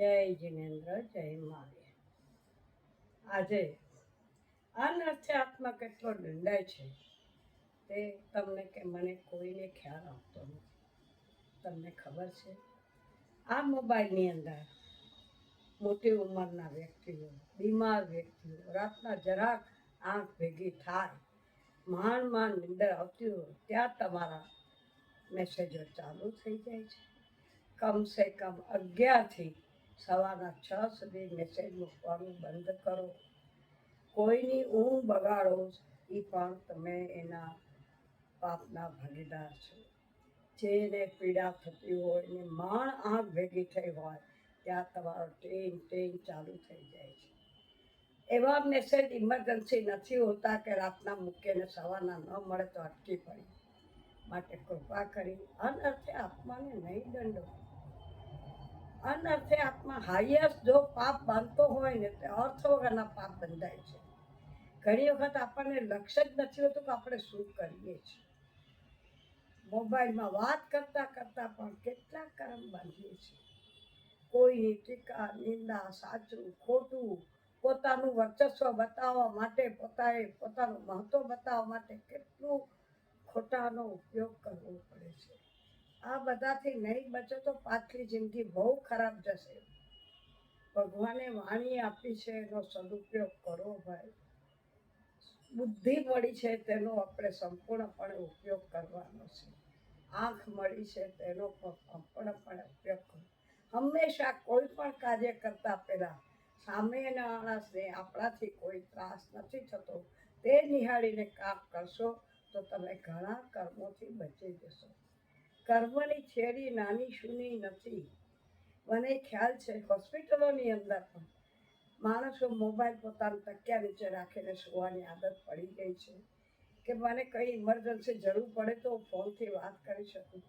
જય જિનેન્દ્ર, જય મહાવીર. આજે અનર્થે આત્મા કેટલો દંડાય છે તે તમને કે મને કોઈને ખ્યાલ આવતો નથી. તમને ખબર છે? આ મોબાઈલની અંદર મોટી ઉંમરના વ્યક્તિઓ, બીમાર વ્યક્તિઓ, રાતના જરાક આંખ ભેગી થાય માંડ માંડ નીંદર આવતી હોય, ત્યાં તમારા મેસેજો ચાલુ થઈ જાય છે. કમસે કમ અગિયારથી સવારના છ સુધી મેસેજ મૂકવાનું બંધ કરો. કોઈની ઊંઘ બગાડો એ પણ તમે એના પાપના ભાગીદાર છો. જેને પીડા થતી હોય ને માણ આંખ ભેગી થઈ હોય, ત્યાં તમારો ટ્રેન ટ્રેન ચાલુ થઈ જાય છે. એવા મેસેજ ઇમરજન્સી નથી હોતા કે રાતના મૂકીને સવારના ન મળે તો અટકી પડી. માટે કૃપા કરી અનર્થે આત્માને નહીં દંડો. અનર્થે આત્મા હાઈએસ્ટ જો પાપ બાંધતો હોય ને તે અર્થ વગરના પાપ બંધાય છે. ઘણી વખત આપણને લક્ષ્ય જ નથી હોતું કે આપણે શું કરીએ છીએ. મોબાઈલમાં વાત કરતાં કરતાં પણ કેટલા કર્મ બાંધીએ છીએ. કોઈની ટીકા, નિંદા, સાચું, ખોટું, પોતાનું વર્ચસ્વ બતાવવા માટે, પોતાએ પોતાનું મહત્વ બતાવવા માટે કેટલું ખોટાનો ઉપયોગ કરવો પડે છે. આ બધાથી નહીં બચો તો પાછલી જિંદગી બહુ ખરાબ જશે. ભગવાને વાણી આપી છે, એનો સદુપયોગ કરો ભાઈ. બુદ્ધિ મળી છે, તેનો આપણે સંપૂર્ણપણે ઉપયોગ કરવાનો છે. આંખ મળી છે, તેનો સંપૂર્ણપણે ઉપયોગ કરો. હંમેશા કોઈ પણ કાર્ય કરતા પહેલાં સામેના માણસને આપણાથી કોઈ ત્રાસ નથી થતો. તે નિહાળીને કામ કરશો તો તમે ઘણા કર્મોથી બચી જશો. કર્મની છેડી નાની શૂની નથી. મને ખ્યાલ છે, હોસ્પિટલોની અંદર પણ માણસો મોબાઈલ પોતાના તકિયા નીચે રાખીને સુવાની આદત પડી ગઈ છે કે મને કંઈ ઇમરજન્સી જરૂર પડે તો હું ફોનથી વાત કરી શકું.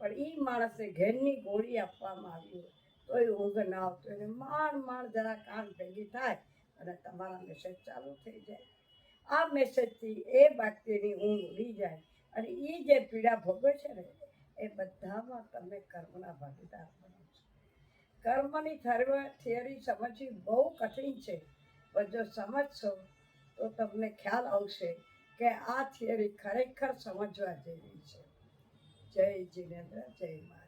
પણ એ માણસને ઘેરની ગોળી આપવામાં આવી હોય તો એ ઊંઘ ના આવતો એને માંડ માંડ જરા કાન ભેગી થાય અને તમારા મેસેજ ચાલુ થઈ જાય. આ મેસેજથી એ વ્યક્તિની ઊંઘ ઉડી જાય અને એ જે પીડા ભોગવે છે ને એ બધામાં તમે કર્મના ભાગીદાર બનો છો. કર્મની થર્વ- થિયરી સમજવી બહુ કઠિન છે. પણ જો સમજશો, તો તમને ખ્યાલ આવશે કે આ થિયરી ખરેખર સમજવા જેવી છે. જય જીનેન્દ્ર, જય મહારાજ